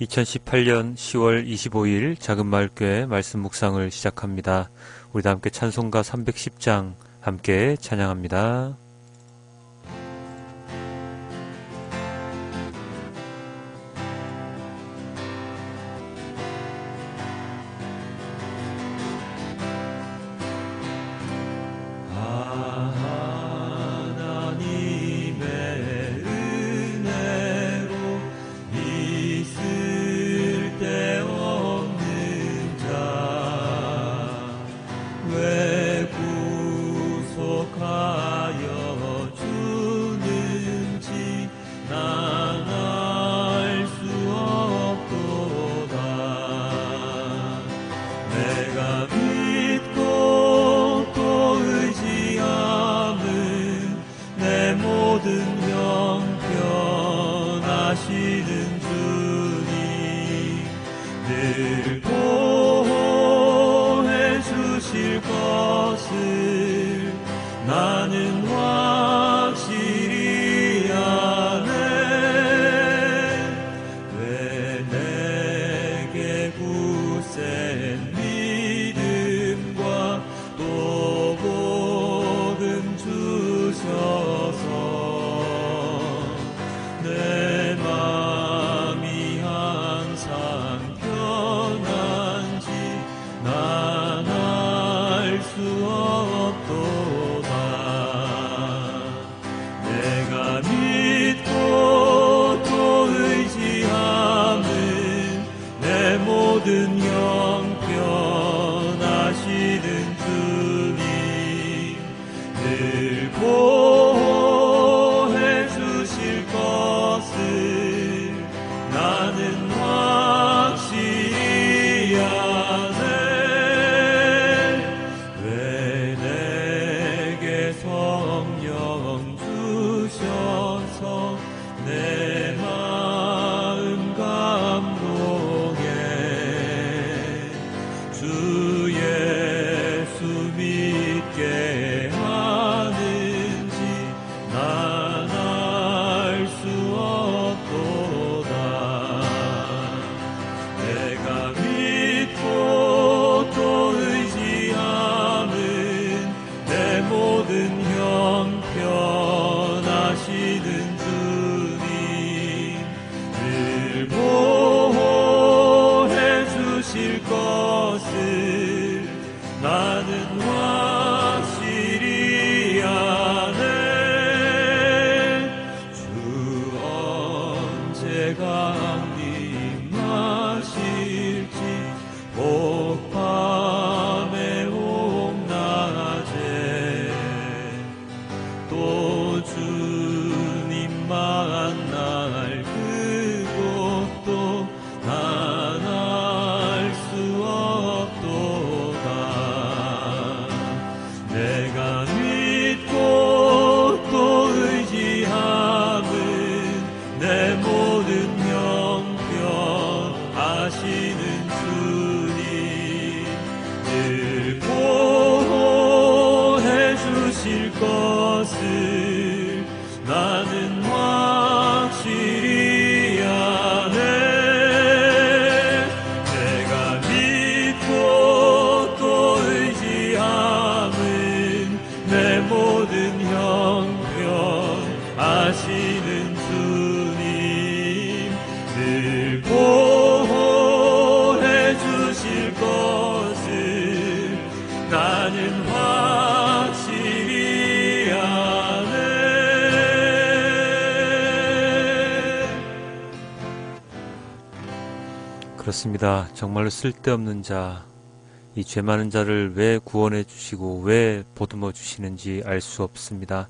2018년 10월 25일 작은마을교회 말씀 묵상을 시작합니다. 우리 다 함께 찬송가 310장 함께 찬양합니다. 늘 그렇습니다. 정말로 쓸데없는 자, 이 죄 많은 자를 왜 구원해 주시고 왜 보듬어 주시는지 알 수 없습니다.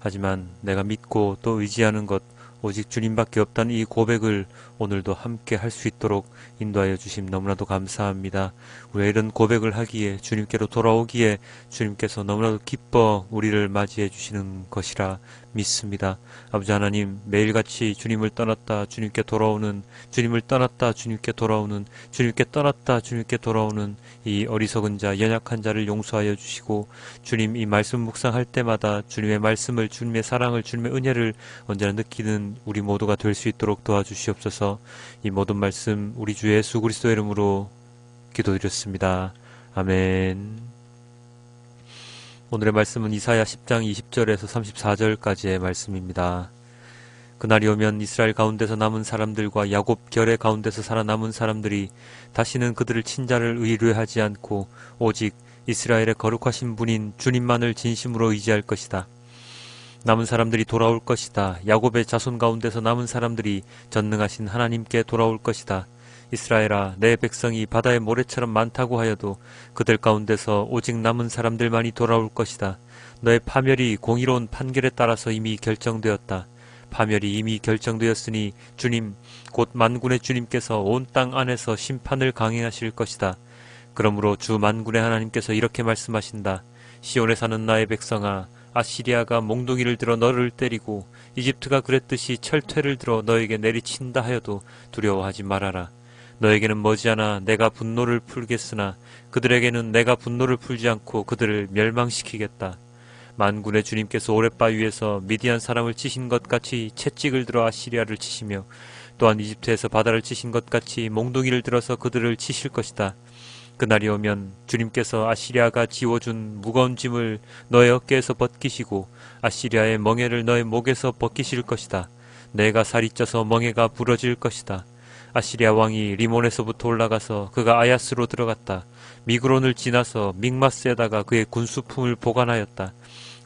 하지만 내가 믿고 또 의지하는 것 오직 주님밖에 없다는 이 고백을 오늘도 함께 할 수 있도록 인도하여 주심 너무나도 감사합니다. 우리가 이런 고백을 하기에 주님께로 돌아오기에 주님께서 너무나도 기뻐 우리를 맞이해 주시는 것이라 믿습니다. 아버지 하나님 매일같이 주님을 떠났다 주님께 돌아오는 주님을 떠났다 주님께 돌아오는 주님께 떠났다 주님께 돌아오는 이 어리석은 자 연약한 자를 용서하여 주시고 주님 이 말씀 묵상할 때마다 주님의 말씀을 주님의 사랑을 주님의 은혜를 언제나 느끼는 우리 모두가 될 수 있도록 도와주시옵소서. 이 모든 말씀 우리 주 예수 그리스도 이름으로 기도드렸습니다. 아멘. 오늘의 말씀은 이사야 10장 20절에서 34절까지의 말씀입니다. 그날이 오면 이스라엘 가운데서 남은 사람들과 야곱 결의 가운데서 살아남은 사람들이 다시는 그들을 친자를 의뢰하지 않고 오직 이스라엘의 거룩하신 분인 주님만을 진심으로 의지할 것이다. 남은 사람들이 돌아올 것이다. 야곱의 자손 가운데서 남은 사람들이 전능하신 하나님께 돌아올 것이다. 이스라엘아, 내 백성이 바다의 모래처럼 많다고 하여도 그들 가운데서 오직 남은 사람들만이 돌아올 것이다. 너의 파멸이 공의로운 판결에 따라서 이미 결정되었다. 파멸이 이미 결정되었으니 주님 곧 만군의 주님께서 온 땅 안에서 심판을 강행하실 것이다. 그러므로 주 만군의 하나님께서 이렇게 말씀하신다. 시온에 사는 나의 백성아 아시리아가 몽둥이를 들어 너를 때리고 이집트가 그랬듯이 철퇴를 들어 너에게 내리친다 하여도 두려워하지 말아라. 너에게는 머지않아 내가 분노를 풀겠으나 그들에게는 내가 분노를 풀지 않고 그들을 멸망시키겠다. 만군의 주님께서 오랫바 위에서 미디안 사람을 치신 것 같이 채찍을 들어 아시리아를 치시며 또한 이집트에서 바다를 치신 것 같이 몽둥이를 들어서 그들을 치실 것이다. 그날이 오면 주님께서 아시리아가 지워준 무거운 짐을 너의 어깨에서 벗기시고 아시리아의 멍에를 너의 목에서 벗기실 것이다. 내가 살이 쪄서 멍에가 부러질 것이다. 아시리아 왕이 리몬에서부터 올라가서 그가 아야스로 들어갔다. 미그론을 지나서 믹마스에다가 그의 군수품을 보관하였다.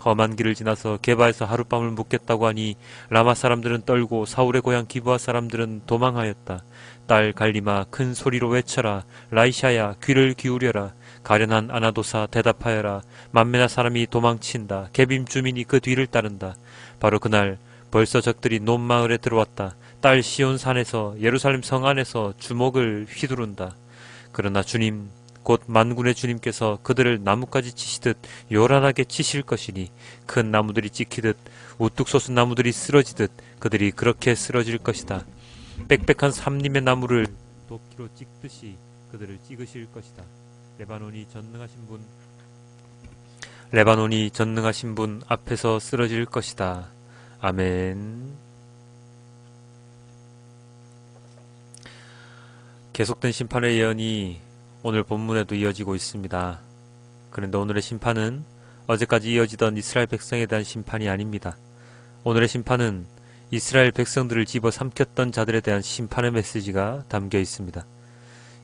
험한 길을 지나서 게바에서 하룻밤을 묵겠다고 하니 라마 사람들은 떨고 사울의 고향 기부아 사람들은 도망하였다. 딸 갈리마 큰 소리로 외쳐라 라이샤야 귀를 기울여라 가련한 아나도사 대답하여라 만메나 사람이 도망친다 개빔 주민이 그 뒤를 따른다 바로 그날 벌써 적들이 논마을에 들어왔다 딸 시온 산에서 예루살렘 성 안에서 주먹을 휘두른다 그러나 주님 곧 만군의 주님께서 그들을 나뭇가지 치시듯 요란하게 치실 것이니 큰 나무들이 찍히듯 우뚝 솟은 나무들이 쓰러지듯 그들이 그렇게 쓰러질 것이다. 빽빽한 삼림의 나무를 도끼로 찍듯이 그들을 찍으실 것이다. 레바논이 전능하신 분 레바논이 전능하신 분 앞에서 쓰러질 것이다. 아멘. 계속된 심판의 예언이 오늘 본문에도 이어지고 있습니다. 그런데 오늘의 심판은 어제까지 이어지던 이스라엘 백성에 대한 심판이 아닙니다. 오늘의 심판은 이스라엘 백성들을 집어 삼켰던 자들에 대한 심판의 메시지가 담겨 있습니다.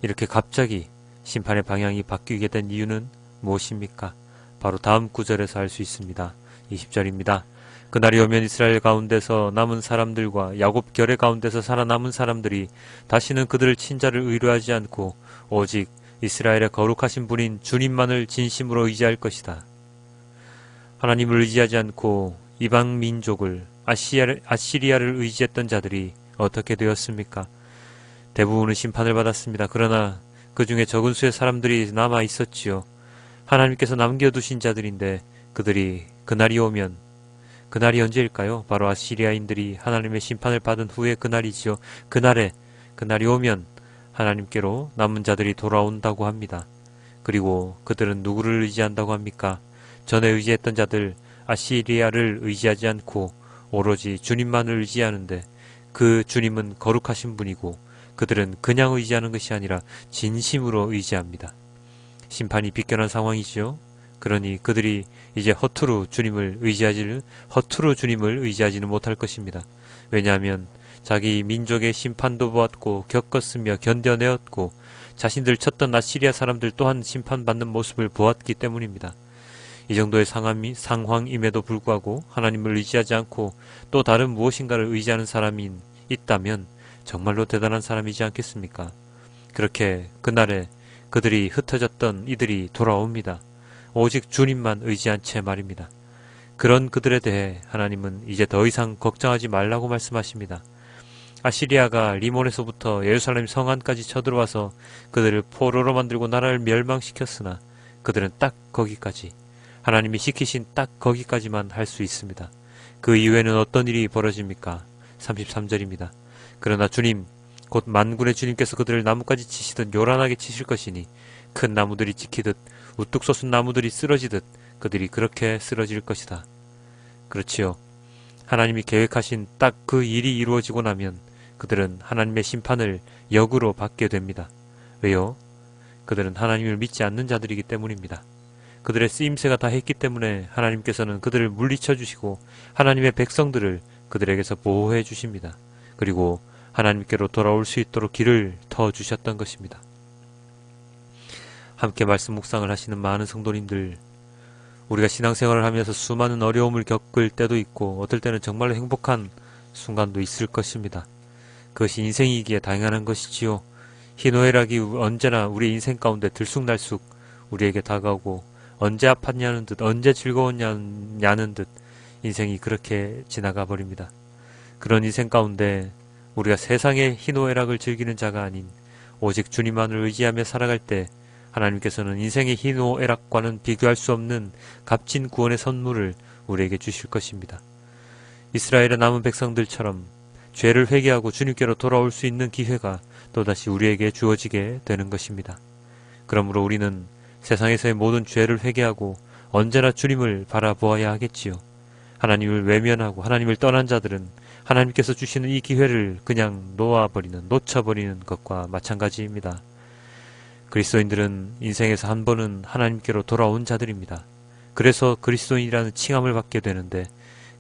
이렇게 갑자기 심판의 방향이 바뀌게 된 이유는 무엇입니까? 바로 다음 구절에서 알 수 있습니다. 20절입니다. 그날이 오면 이스라엘 가운데서 남은 사람들과 야곱 결의 가운데서 살아남은 사람들이 다시는 그들을 친자를 의뢰하지 않고 오직 이스라엘의 거룩하신 분인 주님만을 진심으로 의지할 것이다. 하나님을 의지하지 않고 이방 민족을 아시리아를 의지했던 자들이 어떻게 되었습니까? 대부분은 심판을 받았습니다. 그러나 그 중에 적은 수의 사람들이 남아 있었지요. 하나님께서 남겨두신 자들인데 그들이 그날이 오면 그날이 언제일까요? 바로 아시리아인들이 하나님의 심판을 받은 후에 그날이지요. 그날에 그날이 오면 하나님께로 남은 자들이 돌아온다고 합니다. 그리고 그들은 누구를 의지한다고 합니까? 전에 의지했던 자들 아시리아를 의지하지 않고 오로지 주님만을 의지하는데 그 주님은 거룩하신 분이고 그들은 그냥 의지하는 것이 아니라 진심으로 의지합니다. 심판이 비껴난 상황이지요. 그러니 그들이 이제 허투루 주님을 의지하지는 허투루 주님을 의지하지는 못할 것입니다. 왜냐하면 자기 민족의 심판도 보았고 겪었으며 견뎌내었고 자신들 쳤던 아시리아 사람들 또한 심판받는 모습을 보았기 때문입니다. 이 정도의 상황임에도 불구하고 하나님을 의지하지 않고 또 다른 무엇인가를 의지하는 사람이 있다면 정말로 대단한 사람이지 않겠습니까? 그렇게 그날에 그들이 흩어졌던 이들이 돌아옵니다. 오직 주님만 의지한 채 말입니다. 그런 그들에 대해 하나님은 이제 더 이상 걱정하지 말라고 말씀하십니다. 아시리아가 리몬에서부터 예루살렘 성안까지 쳐들어와서 그들을 포로로 만들고 나라를 멸망시켰으나 그들은 딱 거기까지 하나님이 시키신 딱 거기까지만 할 수 있습니다. 그 이후에는 어떤 일이 벌어집니까? 33절입니다. 그러나 주님 곧 만군의 주님께서 그들을 나무까지 치시듯 요란하게 치실 것이니 큰 나무들이 찍히듯 우뚝 솟은 나무들이 쓰러지듯 그들이 그렇게 쓰러질 것이다. 그렇지요. 하나님이 계획하신 딱 그 일이 이루어지고 나면 그들은 하나님의 심판을 역으로 받게 됩니다. 왜요? 그들은 하나님을 믿지 않는 자들이기 때문입니다. 그들의 쓰임새가 다 했기 때문에 하나님께서는 그들을 물리쳐 주시고 하나님의 백성들을 그들에게서 보호해 주십니다. 그리고 하나님께로 돌아올 수 있도록 길을 터 주셨던 것입니다. 함께 말씀 묵상을 하시는 많은 성도님들 우리가 신앙생활을 하면서 수많은 어려움을 겪을 때도 있고 어떨 때는 정말로 행복한 순간도 있을 것입니다. 그것이 인생이기에 당연한 것이지요. 희노애락이 언제나 우리 인생 가운데 들쑥날쑥 우리에게 다가오고 언제 아팠냐는 듯 언제 즐거웠냐는 듯 인생이 그렇게 지나가 버립니다. 그런 인생 가운데 우리가 세상의 희노애락을 즐기는 자가 아닌 오직 주님만을 의지하며 살아갈 때 하나님께서는 인생의 희노애락과는 비교할 수 없는 값진 구원의 선물을 우리에게 주실 것입니다. 이스라엘의 남은 백성들처럼 죄를 회개하고 주님께로 돌아올 수 있는 기회가 또다시 우리에게 주어지게 되는 것입니다. 그러므로 우리는 세상에서의 모든 죄를 회개하고 언제나 주님을 바라보아야 하겠지요. 하나님을 외면하고 하나님을 떠난 자들은 하나님께서 주시는 이 기회를 그냥 놓아버리는, 놓쳐버리는 것과 마찬가지입니다. 그리스도인들은 인생에서 한 번은 하나님께로 돌아온 자들입니다. 그래서 그리스도인이라는 칭함을 받게 되는데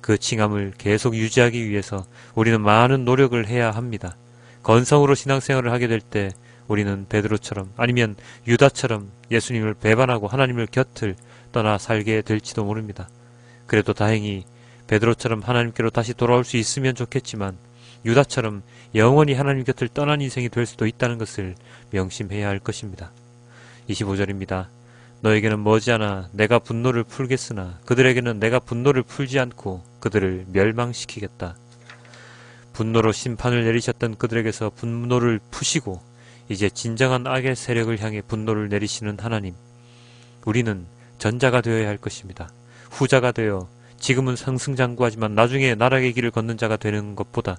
그 칭함을 계속 유지하기 위해서 우리는 많은 노력을 해야 합니다. 건성으로 신앙생활을 하게 될 때 우리는 베드로처럼 아니면 유다처럼 예수님을 배반하고 하나님을 곁을 떠나 살게 될지도 모릅니다. 그래도 다행히 베드로처럼 하나님께로 다시 돌아올 수 있으면 좋겠지만 유다처럼 영원히 하나님 곁을 떠난 인생이 될 수도 있다는 것을 명심해야 할 것입니다. 25절입니다. 너에게는 머지않아 내가 분노를 풀겠으나 그들에게는 내가 분노를 풀지 않고 그들을 멸망시키겠다. 분노로 심판을 내리셨던 그들에게서 분노를 푸시고 이제 진정한 악의 세력을 향해 분노를 내리시는 하나님. 우리는 전자가 되어야 할 것입니다. 후자가 되어 지금은 상승장구하지만 나중에 나락의 길을 걷는 자가 되는 것보다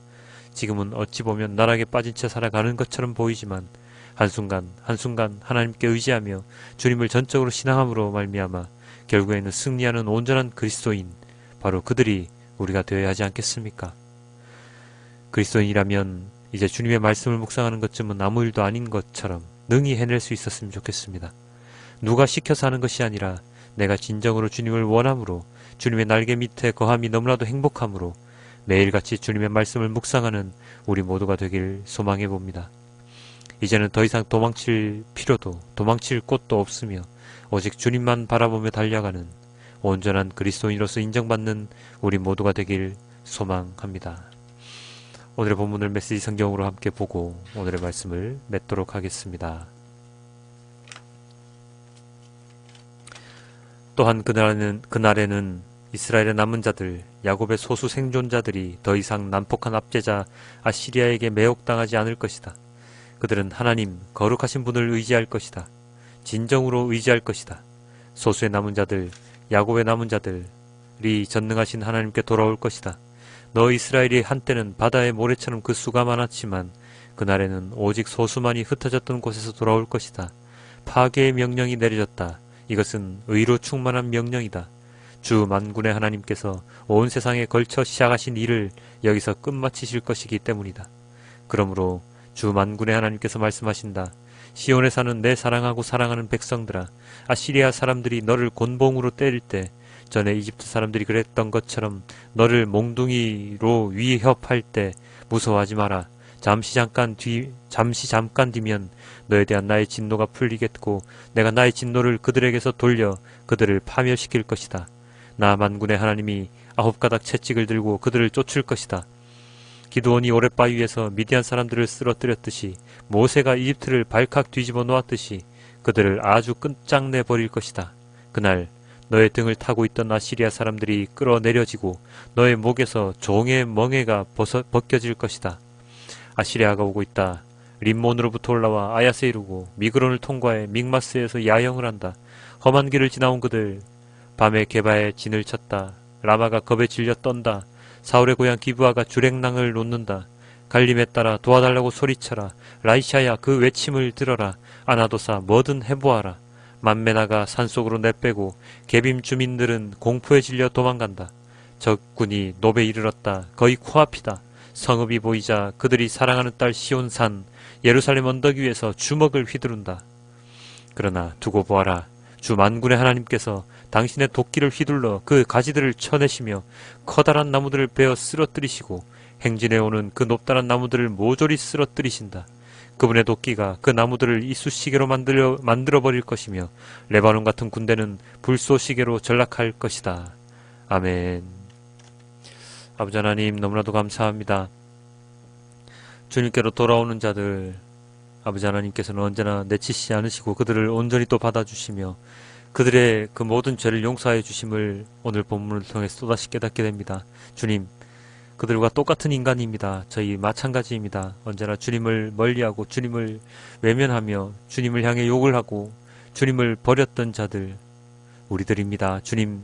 지금은 어찌 보면 나락에 빠진 채 살아가는 것처럼 보이지만 한순간 한순간 하나님께 의지하며 주님을 전적으로 신앙함으로 말미암아 결국에는 승리하는 온전한 그리스도인 바로 그들이 우리가 되어야 하지 않겠습니까? 그리스도인이라면 이제 주님의 말씀을 묵상하는 것쯤은 아무 일도 아닌 것처럼 능히 해낼 수 있었으면 좋겠습니다. 누가 시켜서 하는 것이 아니라 내가 진정으로 주님을 원함으로 주님의 날개 밑에 거함이 너무나도 행복함으로 매일같이 주님의 말씀을 묵상하는 우리 모두가 되길 소망해 봅니다. 이제는 더 이상 도망칠 필요도 도망칠 곳도 없으며 오직 주님만 바라보며 달려가는 온전한 그리스도인으로서 인정받는 우리 모두가 되길 소망합니다. 오늘의 본문을 메시지 성경으로 함께 보고 오늘의 말씀을 맺도록 하겠습니다. 또한 그날에는, 그날에는 이스라엘의 남은 자들, 야곱의 소수 생존자들이 더 이상 난폭한 압제자 아시리아에게 매혹당하지 않을 것이다. 그들은 하나님, 거룩하신 분을 의지할 것이다. 진정으로 의지할 것이다. 소수의 남은 자들, 야곱의 남은 자들이 전능하신 하나님께 돌아올 것이다. 너 이스라엘이 한때는 바다의 모래처럼 그 수가 많았지만 그날에는 오직 소수만이 흩어졌던 곳에서 돌아올 것이다. 파괴의 명령이 내려졌다. 이것은 의로 충만한 명령이다. 주 만군의 하나님께서 온 세상에 걸쳐 시작하신 일을 여기서 끝마치실 것이기 때문이다. 그러므로 주 만군의 하나님께서 말씀하신다. 시온에 사는 내 사랑하고 사랑하는 백성들아, 아시리아 사람들이 너를 곤봉으로 때릴 때 전에 이집트 사람들이 그랬던 것처럼 너를 몽둥이로 위협할 때 무서워하지 마라. 잠시 잠깐 뒤 잠시 잠깐 뒤면 너에 대한 나의 진노가 풀리겠고 내가 나의 진노를 그들에게서 돌려 그들을 파멸시킬 것이다. 나 만군의 하나님이 아홉 가닥 채찍을 들고 그들을 쫓을 것이다. 기도원이 오랫바 위에서 미디안 사람들을 쓰러뜨렸듯이 모세가 이집트를 발칵 뒤집어 놓았듯이 그들을 아주 끝장내 버릴 것이다. 그날 너의 등을 타고 있던 아시리아 사람들이 끌어내려지고 너의 목에서 종의 멍에가 벗어, 벗겨질 것이다. 아시리아가 오고 있다. 림몬으로부터 올라와 아야세 이르고 미그론을 통과해 믹마스에서 야영을 한다. 험한 길을 지나온 그들 밤에 개바에 진을 쳤다. 라마가 겁에 질려 떤다. 사울의 고향 기브아가 주랭낭을 놓는다. 갈림에 따라 도와달라고 소리쳐라. 라이샤야 그 외침을 들어라. 아나도사 뭐든 해보아라. 만메나가 산속으로 내빼고 개빔 주민들은 공포에 질려 도망간다. 적군이 노베 이르렀다. 거의 코앞이다. 성읍이 보이자 그들이 사랑하는 딸 시온산 예루살렘 언덕 위에서 주먹을 휘두른다. 그러나 두고 보아라. 주 만군의 하나님께서 당신의 도끼를 휘둘러 그 가지들을 쳐내시며 커다란 나무들을 베어 쓰러뜨리시고 행진해 오는 그 높다란 나무들을 모조리 쓰러뜨리신다. 그분의 도끼가 그 나무들을 이쑤시개로 만들어, 만들어 버릴 것이며 레바논 같은 군대는 불쏘시개로 전락할 것이다. 아멘. 아버지 하나님 너무나도 감사합니다. 주님께로 돌아오는 자들 아버지 하나님께서는 언제나 내치시지 않으시고 그들을 온전히 또 받아주시며 그들의 그 모든 죄를 용서해 주심을 오늘 본문을 통해 또다시 깨닫게 됩니다. 주님, 그들과 똑같은 인간입니다. 저희 마찬가지입니다. 언제나 주님을 멀리하고 주님을 외면하며 주님을 향해 욕을 하고 주님을 버렸던 자들 우리들입니다. 주님,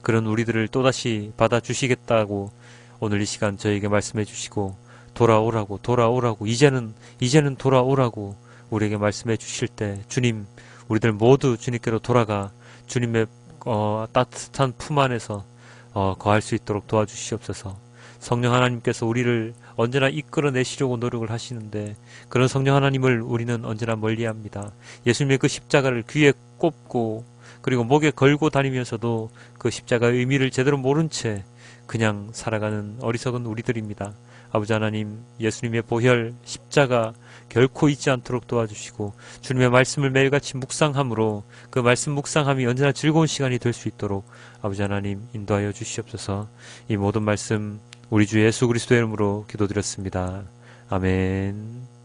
그런 우리들을 또다시 받아주시겠다고 오늘 이 시간 저에게 말씀해 주시고 돌아오라고 돌아오라고 이제는 이제는 돌아오라고 우리에게 말씀해 주실 때 주님 우리들 모두 주님께로 돌아가 주님의 어, 따뜻한 품 안에서 어, 거할 수 있도록 도와주시옵소서. 성령 하나님께서 우리를 언제나 이끌어내시려고 노력을 하시는데 그런 성령 하나님을 우리는 언제나 멀리합니다. 예수님의 그 십자가를 귀에 꼽고 그리고 목에 걸고 다니면서도 그 십자가의 의미를 제대로 모른 채 그냥 살아가는 어리석은 우리들입니다. 아버지 하나님, 예수님의 보혈, 십자가 결코 잊지 않도록 도와주시고 주님의 말씀을 매일같이 묵상함으로 그 말씀 묵상함이 언제나 즐거운 시간이 될 수 있도록 아버지 하나님 인도하여 주시옵소서. 이 모든 말씀 우리 주 예수 그리스도의 이름으로 기도드렸습니다. 아멘.